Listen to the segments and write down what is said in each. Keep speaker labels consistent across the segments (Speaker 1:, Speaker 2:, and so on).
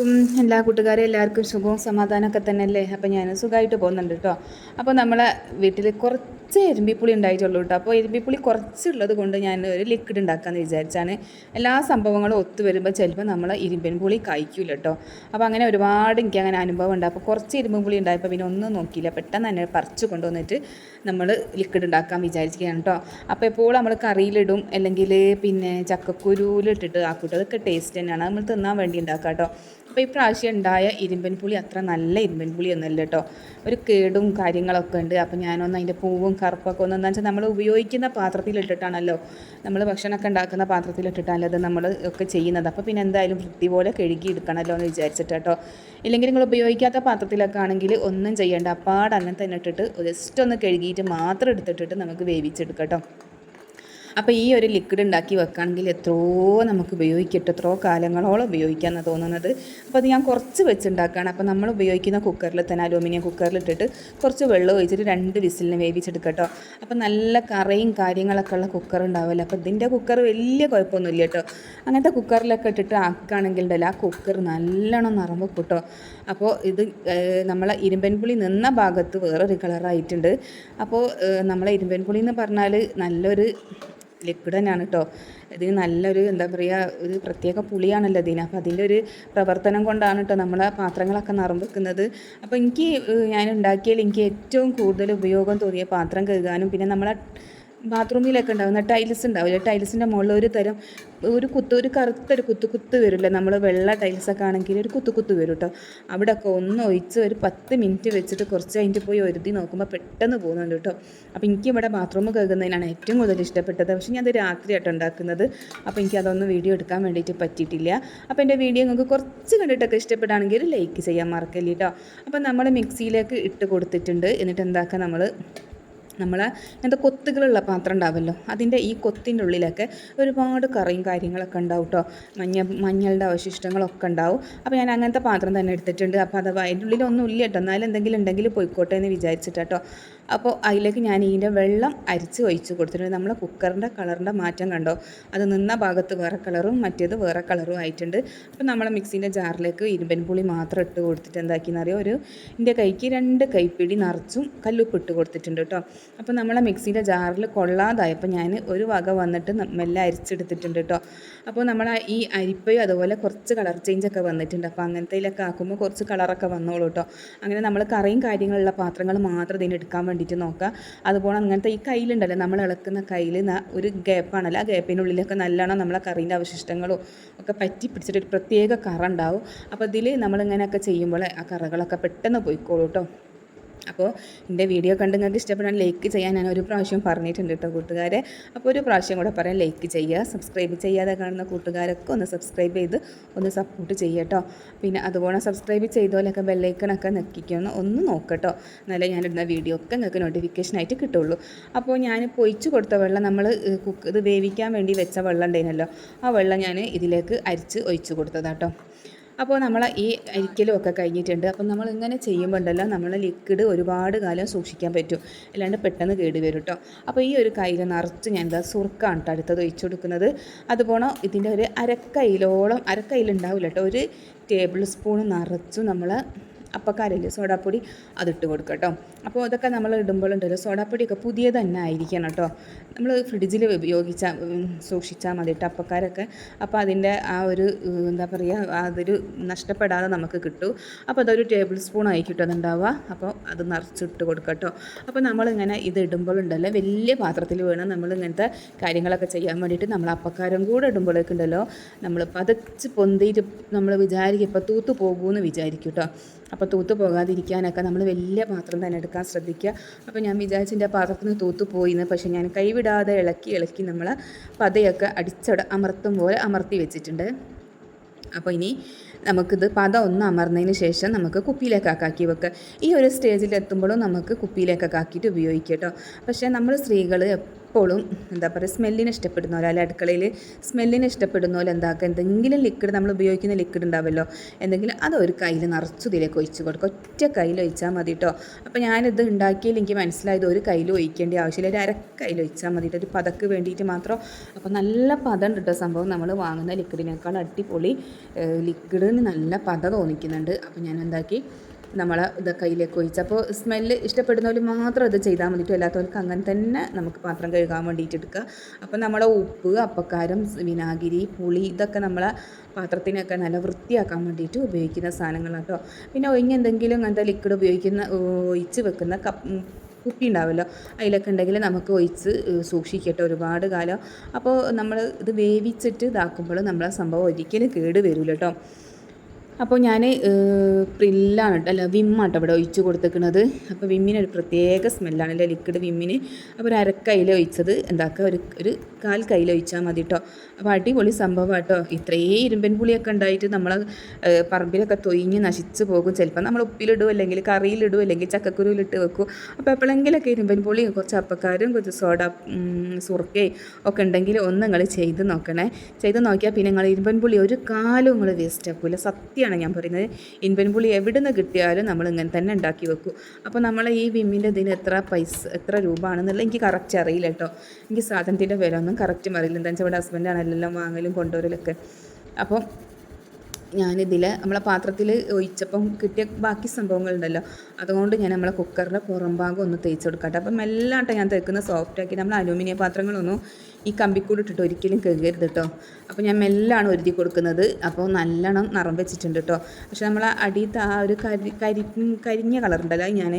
Speaker 1: അലൈക്കും എല്ലാ കൂട്ടുകാരും എല്ലാവർക്കും സുഖവും സമാധാനമൊക്കെ തന്നെ അല്ലേ അപ്പോൾ ഞാൻ സുഖമായിട്ട് പോകുന്നുണ്ട് കേട്ടോ അപ്പോൾ നമ്മളെ വീട്ടിൽ കുറച്ച് എരുമ്പിപ്പുളി ഉണ്ടായിട്ടുള്ളൂ കേട്ടോ അപ്പോൾ എരുമ്പിപ്പുളി കുറച്ചുള്ളത് കൊണ്ട് ഞാൻ ഒരു ലിക്വിഡ് ഉണ്ടാക്കാമെന്ന് വിചാരിച്ചാണ്. എല്ലാ സംഭവങ്ങളും ഒത്തു വരുമ്പോൾ ചിലപ്പോൾ നമ്മൾ ഇരുമ്പിൻ പുളി കഴിക്കില്ല കേട്ടോ അപ്പോൾ അങ്ങനെ ഒരുപാട് എനിക്ക് അങ്ങനെ അനുഭവം ഉണ്ട്. അപ്പോൾ കുറച്ച് ഇരുമ്പൻ പുളി ഉണ്ടായപ്പോൾ പിന്നെ ഒന്നും നോക്കിയില്ല. പെട്ടെന്ന് തന്നെ പറിച്ച് കൊണ്ടുവന്നിട്ട് നമ്മൾ ലിക്വിഡ് ഉണ്ടാക്കാൻ വിചാരിക്കുകയാണ് കേട്ടോ അപ്പോൾ എപ്പോൾ നമ്മൾ കറിയിലിടും. അല്ലെങ്കിൽ പിന്നെ ചക്കക്കുരുവിലിട്ടിട്ട് ആക്കൂട്ടോ അതൊക്കെ ടേസ്റ്റ് തന്നെയാണ്. നമ്മൾ തിന്നാൻ വേണ്ടി ഉണ്ടാക്കാം കേട്ടോ അപ്പോൾ പ്രാവശ്യം ഉണ്ടായ ഇരുമ്പൻ പുളി അത്ര നല്ല ഇരുമ്പൻ പുളി ഒന്നല്ല കേട്ടോ. ഒരു കേടും കാര്യങ്ങളൊക്കെ ഉണ്ട്. അപ്പോൾ ഞാനൊന്ന് അതിന്റെ പൂവും കറുപ്പൊക്കെ ഒന്ന് എന്താ വെച്ചാൽ നമ്മൾ ഉപയോഗിക്കുന്ന പാത്രത്തിലിട്ടിട്ടാണല്ലോ നമ്മൾ ഭക്ഷണമൊക്കെ ഉണ്ടാക്കുന്ന പാത്രത്തിലിട്ടിട്ടാണല്ലോ അത് നമ്മൾ ഒക്കെ ചെയ്യുന്നത്. അപ്പോൾ പിന്നെ എന്തായാലും വൃത്തി പോലെ കഴുകി എടുക്കണമല്ലോ എന്ന് വിചാരിച്ചിട്ട് കേട്ടോ. ഇല്ലെങ്കിൽ നിങ്ങൾ ഉപയോഗിക്കാത്ത പാത്രത്തിലൊക്കെ ആണെങ്കിൽ ഒന്നും ചെയ്യേണ്ട. അപ്പാട് അങ്ങനെ തന്നെ ഇട്ടിട്ട് ജസ്റ്റ് ഒന്ന് കഴുകിയിട്ട് മാത്രം എടുത്തിട്ടിട്ട് നമുക്ക് വേവിച്ചെടുക്കാം കേട്ടോ. അപ്പോൾ ഈ ഒരു ലിക്വിഡ് ഉണ്ടാക്കി വെക്കുകയാണെങ്കിൽ എത്രയോ നമുക്ക് ഉപയോഗിക്കട്ടെ. എത്രയോ കാലങ്ങളോളം ഉപയോഗിക്കാമെന്ന് തോന്നുന്നത്. അപ്പോൾ അത് ഞാൻ കുറച്ച് വെച്ചുണ്ടാക്കുകയാണ് അപ്പോൾ നമ്മൾ ഉപയോഗിക്കുന്ന കുക്കറിൽ തന്നെ അലൂമിനിയം കുക്കറിൽ ഇട്ടിട്ട് കുറച്ച് വെള്ളം ഒഴിച്ചിട്ട് രണ്ട് വിസിലിന് വേവിച്ചെടുക്കട്ടോ അപ്പോൾ നല്ല കറയും കാര്യങ്ങളൊക്കെ ഉള്ള കുക്കർ ഉണ്ടാവില്ല അപ്പോൾ ഇതിന്റെ കുക്കർ വലിയ കുഴപ്പമൊന്നുമില്ല കേട്ടോ അങ്ങനത്തെ കുക്കറിലൊക്കെ ഇട്ടിട്ട് ആക്കുകയാണെങ്കിൽ ഉണ്ടല്ലോ ആ കുക്കർ നല്ലോണം നിറമ്പ് കൂട്ടോ അപ്പോൾ ഇത് നമ്മളെ ഇരുമ്പൻപുളി നിന്ന ഭാഗത്ത് വേറൊരു കളറായിട്ടുണ്ട് അപ്പോൾ നമ്മളെ ഇരുമ്പൻപുളി എന്ന് പറഞ്ഞാൽ നല്ലൊരു ലിക്വിഡ് തന്നെയാണ് കേട്ടോ ഇതിന് നല്ലൊരു എന്താ പറയുക ഒരു പ്രത്യേക പുളിയാണല്ലോ ഇതിന്. അപ്പോൾ അതിന്റെ ഒരു പ്രവർത്തനം കൊണ്ടാണ് കേട്ടോ നമ്മളെ പാത്രങ്ങളൊക്കെ നിറം വെക്കുന്നത്. അപ്പോൾ എനിക്ക് ഞാൻ ഉണ്ടാക്കിയതിൽ എനിക്ക് ഏറ്റവും കൂടുതൽ ഉപയോഗം തോന്നിയ പാത്രം കഴുകാനും പിന്നെ നമ്മളെ ബാത്റൂമിലൊക്കെ ഉണ്ടാകുന്ന ടൈൽസ് ഉണ്ടാവില്ല? ടൈൽസിന്റെ മുകളിൽ ഒരു തരം ഒരു കുത്ത് ഒരു കറുത്തൊരു കുത്ത് കുത്ത് വരില്ല നമ്മൾ വെള്ള ടൈൽസൊക്കെ ആണെങ്കിൽ ഒരു കുത്ത് കുത്ത് വരും കേട്ടോ അവിടെയൊക്കെ ഒന്ന് ഒഴിച്ച് ഒരു പത്ത് മിനിറ്റ് വെച്ചിട്ട് കുറച്ച് കഴിഞ്ഞിട്ട് പോയി ഒരുതി നോക്കുമ്പോൾ പെട്ടെന്ന് പോകുന്നുണ്ട് കേട്ടോ അപ്പോൾ എനിക്ക് ഇവിടെ ബാത്റൂം കേൾക്കുന്നതിനാണ് ഏറ്റവും കൂടുതൽ ഇഷ്ടപ്പെട്ടത്. പക്ഷേ ഞാൻ അത് രാത്രിയായിട്ട് ഉണ്ടാക്കുന്നത്. അപ്പോൾ എനിക്ക് അതൊന്നും വീഡിയോ എടുക്കാൻ വേണ്ടിയിട്ട് പറ്റിയിട്ടില്ല. അപ്പോൾ എന്റെ വീഡിയോ നിങ്ങൾക്ക് കുറച്ച് കണ്ടിട്ടൊക്കെ ഇഷ്ടപ്പെടുകയാണെങ്കിൽ ലൈക്ക് ചെയ്യാൻ മറക്കല്ലേ കേട്ടോ അപ്പോൾ നമ്മൾ മിക്സിയിലേക്ക് ഇട്ട് കൊടുത്തിട്ടുണ്ട്. എന്നിട്ട് എന്താക്കുക നമ്മൾ നമ്മൾ എന്താ കൊത്തുകളുള്ള പാത്രം ഉണ്ടാവുമല്ലോ അതിന്റെ ഈ കൊത്തിന്റെ ഉള്ളിലൊക്കെ ഒരുപാട് കറിയും കാര്യങ്ങളൊക്കെ ഉണ്ടാവും കേട്ടോ മഞ്ഞ മഞ്ഞളുടെ അവശിഷ്ടങ്ങളൊക്കെ ഉണ്ടാവും. അപ്പോൾ ഞാൻ അങ്ങനത്തെ പാത്രം തന്നെ എടുത്തിട്ടുണ്ട്. അപ്പോൾ അഥവാ അതിന്റെ ഉള്ളിലൊന്നും ഇല്ല കേട്ടോ എന്നാലും എന്തെങ്കിലും ഉണ്ടെങ്കിൽ പോയിക്കോട്ടെ എന്ന് വിചാരിച്ചിട്ട് കേട്ടോ അപ്പോൾ അതിലേക്ക് ഞാൻ ഇതിന്റെ വെള്ളം അരിച്ച് ഒഴിച്ച് കൊടുത്തിട്ടുണ്ട്. നമ്മളെ കുക്കറിന്റെ കളറിന്റെ മാറ്റം കണ്ടോ? അത് നിന്ന ഭാഗത്ത് വേറെ കളറും മറ്റേത് വേറെ കളറും ആയിട്ടുണ്ട്. അപ്പോൾ നമ്മളെ മിക്സിന്റെ ജാറിലേക്ക് ഇരുമ്പൻ പുളി മാത്രം ഇട്ട് കൊടുത്തിട്ട് എന്താക്കിയെന്നറിയോ ഒരു എന്റെ കൈക്ക് രണ്ട് കൈപ്പിടി നിറച്ചും കല്ലുപ്പ് ഇട്ട് കൊടുത്തിട്ടുണ്ട് കേട്ടോ. അപ്പോൾ നമ്മളെ മിക്സിന്റെ ജാറിൽ കൊള്ളാതായപ്പോൾ ഞാൻ ഒരു വക വന്നിട്ട് മെല്ലെ അരിച്ചെടുത്തിട്ടുണ്ട് കേട്ടോ. അപ്പോൾ നമ്മൾ ഈ അരിപ്പയും അതുപോലെ കുറച്ച് കളർ ചേഞ്ചൊക്കെ വന്നിട്ടുണ്ട്. അപ്പോൾ അങ്ങനത്തേലൊക്കെ ആക്കുമ്പോൾ കുറച്ച് കളറൊക്കെ വന്നോളൂ കേട്ടോ. അങ്ങനെ നമ്മൾ കറിയും കാര്യങ്ങളുള്ള പാത്രങ്ങൾ മാത്രം ഇതിന് എടുക്കാൻ വേണ്ടിയിട്ട് നോക്കുക. അതുപോലെ അങ്ങനത്തെ ഈ കയ്യിലുണ്ടല്ലോ നമ്മൾ ഇളക്കുന്ന കയ്യിൽ ഒരു ഗ്യാപ്പാണല്ലോ ആ ഗ്യാപ്പിനുള്ളിലൊക്കെ നല്ലോണം നമ്മളെ കറീന്റെ അവശിഷ്ടങ്ങളോ ഒക്കെ പറ്റി പിടിച്ചിട്ട് ഒരു പ്രത്യേക കറ ഉണ്ടാവും. അപ്പോൾ ഇതിൽ നമ്മളിങ്ങനെയൊക്കെ ചെയ്യുമ്പോൾ ആ കറകളൊക്കെ പെട്ടെന്ന് പോയിക്കോളൂ കേട്ടോ അപ്പോൾ എന്റെ വീഡിയോ കണ്ട് നിങ്ങൾക്ക് ഇഷ്ടപ്പെടാൻ ലൈക്ക് ചെയ്യാൻ ഞാൻ ഒരു പ്രാവശ്യം പറഞ്ഞിട്ടുണ്ട് കേട്ടോ കൂട്ടുകാരെ. അപ്പോൾ ഒരു പ്രാവശ്യം കൂടെ പറയാം ലൈക്ക് ചെയ്യുക സബ്സ്ക്രൈബ് ചെയ്യാതെ കാണുന്ന കൂട്ടുകാരൊക്കെ ഒന്ന് സബ്സ്ക്രൈബ് ചെയ്ത് ഒന്ന് സപ്പോർട്ട് ചെയ്യട്ടോ പിന്നെ അതുപോലെ സബ്സ്ക്രൈബ് ചെയ്തോലൊക്കെ ബെല്ലൈക്കണൊക്കെ നെക്കിക്കണം ഒന്ന് നോക്കട്ടോ. എന്നാലേ ഞാനിടുന്ന വീഡിയോ ഒക്കെ നിങ്ങൾക്ക് നോട്ടിഫിക്കേഷനായിട്ട് കിട്ടുള്ളൂ. അപ്പോൾ ഞാൻ പൊയിച്ച് കൊടുത്ത വെള്ളം നമ്മൾ കുക്ക് ഇത് വേവിക്കാൻ വേണ്ടി വെച്ച വെള്ളം ഉണ്ടായിരുന്നല്ലോ ആ വെള്ളം ഞാൻ ഇതിലേക്ക് അരിച്ച് ഒഴിച്ച് കൊടുത്തതാട്ടോ. അപ്പോൾ നമ്മൾ ഈ അരിക്കലും ഒക്കെ കഴിഞ്ഞിട്ടുണ്ട്. അപ്പം നമ്മൾ ഇങ്ങനെ ചെയ്യുമ്പോൾ ഉണ്ടല്ലോ നമ്മൾ ലിക്വിഡ് ഒരുപാട് കാലം സൂക്ഷിക്കാൻ പറ്റും. അല്ലാണ്ട് പെട്ടെന്ന് കേട് വരും കേട്ടോ അപ്പോൾ ഈ ഒരു കയ്യിൽ നിറച്ച് ഞാൻ എന്താ സുർക്കാണ് കേട്ടോ അടുത്തത് ഒഴിച്ചു കൊടുക്കുന്നത്. അതുപോലെ ഇതിന്റെ ഒരു അരക്കൈയിലോളം അരക്കൈയിലുണ്ടാവില്ല കേട്ടോ ഒരു ടേബിൾ സ്പൂൺ നിറച്ചു നമ്മൾ അപ്പക്കാരില്ലേ സോഡാപ്പൊടി അതിട്ട് കൊടുക്കുക കേട്ടോ അപ്പോൾ അതൊക്കെ നമ്മൾ ഇടുമ്പോഴുണ്ടല്ലോ സോഡാപ്പൊടിയൊക്കെ പുതിയ തന്നെ ആയിരിക്കണം കേട്ടോ നമ്മൾ ഫ്രിഡ്ജിൽ ഉപയോഗിച്ചാൽ സൂക്ഷിച്ചാൽ മതി കേട്ടോ അപ്പക്കാരൊക്കെ. അപ്പോൾ അതിന്റെ ആ ഒരു എന്താ പറയുക അതൊരു നഷ്ടപ്പെടാതെ നമുക്ക് കിട്ടും. അപ്പോൾ അതൊരു ടേബിൾ സ്പൂൺ ആയിരിക്കും അതുണ്ടാവുക. അപ്പോൾ അത് നിറച്ചിട്ട് കൊടുക്കുക കേട്ടോ അപ്പോൾ നമ്മളിങ്ങനെ ഇത് ഇടുമ്പോഴുണ്ടല്ലോ വലിയ പാത്രത്തിൽ വേണം നമ്മൾ ഇങ്ങനത്തെ കാര്യങ്ങളൊക്കെ ചെയ്യാൻ വേണ്ടിയിട്ട് നമ്മൾ അപ്പക്കാരം കൂടെ ഇടുമ്പോഴേക്കുണ്ടല്ലോ നമ്മൾ പതച്ച് പൊന്തിയിട്ട് നമ്മൾ വിചാരിക്കും ഇപ്പോൾ തൂത്ത് പോകുമെന്ന് വിചാരിക്കും കേട്ടോ അപ്പോൾ തൂത്ത് പോകാതിരിക്കാനൊക്കെ നമ്മൾ വലിയ പാത്രം തന്നെ എടുക്കാൻ ശ്രദ്ധിക്കുക. അപ്പോൾ ഞാൻ വിചാരിച്ചു എന്റെ പാത്രത്തിൽ നിന്ന് തൂത്ത് പോയിന്ന്. പക്ഷേ ഞാൻ കൈവിടാതെ ഇളക്കി ഇളക്കി നമ്മൾ പതയൊക്കെ അടിച്ചട അമർത്തും പോലെ അമർത്തി വെച്ചിട്ടുണ്ട്. അപ്പോൾ ഇനി നമുക്കിത് പത ഒന്ന് അമർന്നതിന് ശേഷം നമുക്ക് കുപ്പിയിലേക്കൊക്കെ ആക്കി വെക്കുക ഈ ഒരു സ്റ്റേജിൽ എത്തുമ്പോഴും നമുക്ക് കുപ്പിയിലേക്കൊക്കെ ആക്കിയിട്ട് ഉപയോഗിക്കാം കേട്ടോ. പക്ഷേ നമ്മൾ സ്ത്രീകൾ എപ്പോഴും എന്താ പറയുക സ്മെല്ലിനെ ഇഷ്ടപ്പെടുന്ന പോലെ അല്ലെ അടുക്കളയിൽ സ്മെല്ലിനെ ഇഷ്ടപ്പെടുന്ന പോലെ എന്താക്കുക? എന്തെങ്കിലും ലിക്വിഡ് നമ്മൾ ഉപയോഗിക്കുന്ന ലിക്വിഡ് ഉണ്ടാവുമല്ലോ. എന്തെങ്കിലും അത് ഒരു കയ്യിൽ നിറച്ചു ഇതിലേക്ക് ഒഴിച്ച് കൊടുക്കുക. ഒറ്റ കയ്യിൽ ഒഴിച്ചാൽ മതി കേട്ടോ അപ്പോൾ ഞാനിത് ഉണ്ടാക്കിയാൽ എനിക്ക് മനസ്സിലായത് ഒരു കയ്യിൽ ഒഴിക്കേണ്ട ആവശ്യമില്ല. ഒരു അര ഒഴിച്ചാൽ മതി ഒരു പതക്ക് വേണ്ടിയിട്ട് മാത്രം. അപ്പോൾ നല്ല പതം കേട്ടോ സംഭവം. നമ്മൾ വാങ്ങുന്ന ലിക്വിഡിനേക്കാൾ അടിപൊളി ലിക്വിഡിന് നല്ല പത തോന്നിക്കുന്നുണ്ട്. അപ്പോൾ ഞാൻ എന്താക്കി? നമ്മൾ ഇത് കയ്യിലേക്ക് ഒഴിച്ച്. അപ്പോൾ സ്മെല്ല് ഇഷ്ടപ്പെടുന്നവർ മാത്രം ഇത് ചെയ്താൽ മതിട്ടോ? അല്ലാത്തവർക്ക് അങ്ങനെ തന്നെ നമുക്ക് പാത്രം കഴുകാൻ വേണ്ടിയിട്ട് എടുക്കുക. അപ്പോൾ നമ്മളെ ഉപ്പ് അപ്പക്കാരം വിനാഗിരി പുളി ഇതൊക്കെ നമ്മളെ പാത്രത്തിനൊക്കെ നല്ല വൃത്തിയാക്കാൻ വേണ്ടിയിട്ട് ഉപയോഗിക്കുന്ന സാധനങ്ങളാണ് കേട്ടോ. പിന്നെ ഒഴിഞ്ഞ് എന്തെങ്കിലും അങ്ങനത്തെ ലിക്വിഡ് ഉപയോഗിക്കുന്ന ഒഴിച്ച് വെക്കുന്ന കപ്പ് കുപ്പി ഉണ്ടാവുമല്ലോ അതിലൊക്കെ ഉണ്ടെങ്കിൽ നമുക്ക് ഒഴിച്ച് സൂക്ഷിക്കട്ടെ ഒരുപാട് കാലം. അപ്പോൾ നമ്മൾ ഇത് വേവിച്ചിട്ട് ഇതാക്കുമ്പോൾ നമ്മളെ സംഭവം ഒരിക്കലും കേട് വരില്ല കേട്ടോ. അപ്പോൾ ഞാൻ പ്രില്ലാണ് കേട്ടോ അല്ല വിമ്മാട്ടോ ഇവിടെ ഒഴിച്ച് കൊടുത്തേക്കുന്നത് അപ്പോൾ വിമ്മിന് ഒരു പ്രത്യേക സ്മെല്ലാണ് അല്ലേ ലിക്വിഡ് വിമ്മിന്. അപ്പോൾ ഒരു അരക്കയിൽ ഒഴിച്ചത് എന്താക്കുക ഒരു ഒരു കാൽ കയ്യിൽ ഒഴിച്ചാൽ മതി കേട്ടോ അപ്പോൾ അടിപൊളി സംഭവം കേട്ടോ ഇത്രയും ഇരുമ്പൻ പുളിയൊക്കെ ഉണ്ടായിട്ട് നമ്മൾ പറമ്പിലൊക്കെ തൊയിഞ്ഞ് നശിച്ച് പോകും. ചിലപ്പോൾ നമ്മൾ ഉപ്പിലിടും അല്ലെങ്കിൽ കറിയിലിടും അല്ലെങ്കിൽ ചക്കക്കുരുവിലിട്ട് വെക്കും. അപ്പോൾ എപ്പോഴെങ്കിലൊക്കെ ഇരുമ്പൻ പുളി കുറച്ച് അപ്പക്കാരും കുറച്ച് സോഡ സുറുക്കയും ഒക്കെ ഉണ്ടെങ്കിൽ ഒന്ന് നിങ്ങൾ ചെയ്ത് നോക്കണേ. ചെയ്ത് നോക്കിയാൽ പിന്നെ നിങ്ങൾ ഇരുമ്പൻ പുളി ഒരു കാലവും നിങ്ങൾ വേസ്റ്റ് ആക്കില്ല സത്യം സത്യമാണ് ഞാൻ പറയുന്നത്. ഇൻപൻ പുളി എവിടെ നിന്ന് കിട്ടിയാലും നമ്മൾ ഇങ്ങനെ തന്നെ ഉണ്ടാക്കി വെക്കും. അപ്പോൾ നമ്മൾ ഈ വിമ്മിന്റെ ഇതിന് എത്ര പൈസ എത്ര രൂപ ആണെന്നുള്ള എനിക്ക് കറക്റ്റ് അറിയില്ല കേട്ടോ. എനിക്ക് സാധനത്തിന്റെ വില ഒന്നും കറക്റ്റും അറിയില്ല. എന്താ വെച്ചാൽ ഇവിടെ ഹസ്ബൻഡാണ് എല്ലാം വാങ്ങലും കൊണ്ടുവരലൊക്കെ. അപ്പോൾ ഞാനിതിൽ നമ്മളെ പാത്രത്തിൽ ഒഴിച്ചപ്പം കിട്ടിയ ബാക്കി സംഭവങ്ങളുണ്ടല്ലോ. അതുകൊണ്ട് ഞാൻ നമ്മളെ കുക്കറിന്റെ പുറം ഭാഗം ഒന്ന് തേച്ച് കൊടുക്കട്ടെ. അപ്പം മെല്ലാട്ടോ ഞാൻ തേക്കുന്ന സോഫ്റ്റാക്കി നമ്മൾ അലൂമിനിയം പാത്രങ്ങളൊന്നും ഈ കമ്പിക്കൂട് ഇട്ടിട്ട് ഒരിക്കലും കഴുകരുത് കേട്ടോ അപ്പോൾ ഞാൻ മെല്ലാണ് ഒരുതി കൊടുക്കുന്നത്. അപ്പോൾ നല്ലോണം നിറം വെച്ചിട്ടുണ്ട് കേട്ടോ പക്ഷെ നമ്മൾ അടിയത്തെ ആ ഒരു കരി കരി കരിഞ്ഞ കളറുണ്ടല്ലോ ഞാൻ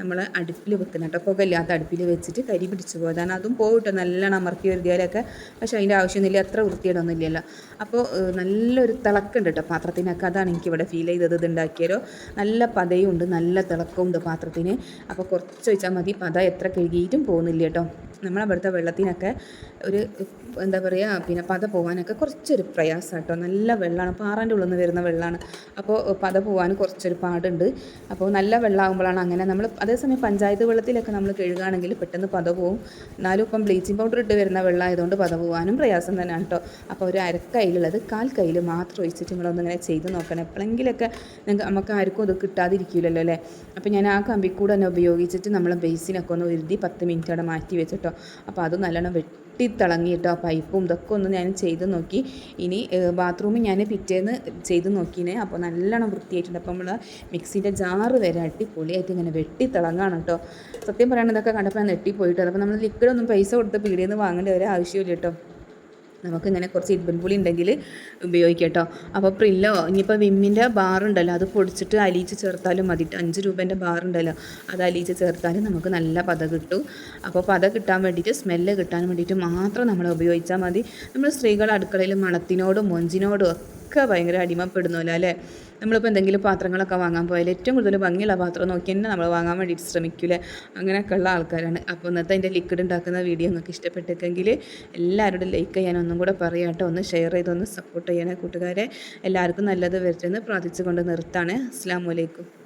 Speaker 1: നമ്മൾ അടുപ്പിൽ വെക്കുന്ന കേട്ടോ പുകയില്ലാത്ത അടുപ്പിൽ വെച്ചിട്ട് കരി പിടിച്ചു പോയതാണ് അതും പോകട്ടോ നല്ലോണം അമർത്തി വരുത്തിയാലൊക്കെ പക്ഷേ അതിന്റെ ആവശ്യമൊന്നുമില്ല. അത്ര വൃത്തിയിടൊന്നുമില്ലല്ലോ അപ്പോൾ നല്ലൊരു തിളക്കുണ്ട് കേട്ടോ പാത്രത്തിനൊക്കെ. അതാണ് എനിക്ക് ഇവിടെ ഫീൽ ചെയ്തത്. ഇത് ഉണ്ടാക്കിയാലോ നല്ല പതയും ഉണ്ട് നല്ല തിളക്കവും ഉണ്ട് പാത്രത്തിന്. അപ്പോൾ കുറച്ച് വെച്ചാൽ മതി. പത എത്ര കഴുകിയിട്ടും പോകുന്നില്ല കേട്ടോ നമ്മളവിടുത്തെ വെള്ളത്തിനൊക്കെ ഒരു എന്താ പറയുക പിന്നെ പത പോകാനൊക്കെ കുറച്ചൊരു പ്രയാസം കേട്ടോ നല്ല വെള്ളമാണ് പാറന്റെ ഉള്ളിൽ നിന്ന് വരുന്ന വെള്ളമാണ് അപ്പോൾ പത പോകാൻ കുറച്ചൊരു പാടുണ്ട്. അപ്പോൾ നല്ല വെള്ളമാകുമ്പോഴാണ് അങ്ങനെ നമ്മൾ അതേസമയം പഞ്ചായത്ത് വെള്ളത്തിലൊക്കെ നമ്മൾ കഴുകുകയാണെങ്കിൽ പെട്ടെന്ന് പത പോവും. എന്നാലും ഇപ്പം ബ്ലീച്ചിങ് പൗഡർ ഇട്ട് വരുന്ന വെള്ളം ആയതുകൊണ്ട് പത പോകാനും പ്രയാസം തന്നെയാണ് കേട്ടോ അപ്പോൾ ഒരു അരക്കൈലുള്ളത് കാൽ കയ്യിൽ മാത്രം ഒഴിച്ചിട്ട് നിങ്ങളൊന്നിങ്ങനെ ചെയ്ത് നോക്കണം. എപ്പോഴെങ്കിലൊക്കെ നിങ്ങൾക്ക് നമുക്ക് ആർക്കും അത് കിട്ടാതിരിക്കില്ലല്ലോ അല്ലേ? അപ്പോൾ ഞാൻ ആ കമ്പിക്കൂടെ തന്നെ ഉപയോഗിച്ചിട്ട് നമ്മൾ ബേസിനൊക്കെ ഒന്ന് ഒരുതി പത്ത് മിനിറ്റ് അവിടെ മാറ്റി വെച്ചിട്ടോ. അപ്പോൾ അത് നല്ലോണം വെട്ടി പൊട്ടിത്തിളങ്ങിയിട്ട് ആ പൈപ്പും ഇതൊക്കെ ഒന്ന് ഞാൻ ചെയ്ത് നോക്കി. ഇനി ബാത്റൂമിൽ ഞാൻ പിറ്റേന്ന് ചെയ്ത് നോക്കിനെ അപ്പോൾ നല്ലോണം വൃത്തിയായിട്ടുണ്ട്. അപ്പോൾ നമ്മൾ മിക്സിന്റെ ജാറ് വരെ അടിപൊളിയായിട്ട് ഇങ്ങനെ വെട്ടിത്തിളങ്ങാണ് കേട്ടോ. സത്യം പറയുന്നത് ഇതൊക്കെ കണ്ടപ്പോൾ ഞാൻ നെട്ടിപ്പോയിട്ടോ അപ്പോൾ നമ്മൾ ലിക്വിഡൊന്നും പൈസ കൊടുത്ത് പീടിയെന്ന് വാങ്ങേണ്ട ഒരു ആവശ്യമില്ല കേട്ടോ. നമുക്കിങ്ങനെ കുറച്ച് ഇഡ്ബൻ പുളി ഉണ്ടെങ്കിൽ ഉപയോഗിക്കാം കേട്ടോ. അപ്പോൾ പ്രില്ലോ ഇനിയിപ്പോൾ വിമ്മിന്റെ ബാറുണ്ടല്ലോ അത് പൊടിച്ചിട്ട് അലിയിച്ച് ചേർത്താലും മതി. അഞ്ച് രൂപേന്റെ ബാറുണ്ടല്ലോ അത് അലിയിച്ച് ചേർത്താലും നമുക്ക് നല്ല പത കിട്ടും. അപ്പോൾ പത കിട്ടാൻ വേണ്ടിയിട്ട് സ്മെല്ല് കിട്ടാൻ വേണ്ടിയിട്ട് മാത്രം നമ്മൾ ഉപയോഗിച്ചാൽ മതി. നമ്മൾ സ്ത്രീകൾ അടുക്കളയിൽ മണത്തിനോടും മൊഞ്ചിനോടും ഒക്കെ ഭയങ്കര അടിമപ്പെടുന്നില്ല അല്ലേ? നമ്മളിപ്പോൾ എന്തെങ്കിലും പാത്രങ്ങളൊക്കെ വാങ്ങാൻ പോയാൽ ഏറ്റവും കൂടുതൽ ഭംഗിയുള്ള പാത്രം നോക്കി തന്നെ നമ്മൾ വാങ്ങാൻ വേണ്ടിയിട്ട് ശ്രമിക്കൂലേ? അങ്ങനെയൊക്കെ ഉള്ള ആൾക്കാരാണ്. അപ്പോൾ ഇന്നത്തെ അതിന്റെ ലിക്വിഡ് ഉണ്ടാക്കുന്ന വീഡിയോ നിങ്ങൾക്ക് ഇഷ്ടപ്പെട്ടെങ്കിൽ എല്ലാവരോടും ലൈക്ക് ചെയ്യാൻ ഒന്നും കൂടെ പറയാട്ടോ ഒന്ന് ഷെയർ ചെയ്തൊന്ന് സപ്പോർട്ട് ചെയ്യണേ കൂട്ടുകാരെ. എല്ലാവർക്കും നല്ലത് വരുത്തുമെന്ന് പ്രാർത്ഥിച്ചുകൊണ്ട് നിർത്താണ്. അസ്സാം വലൈക്കും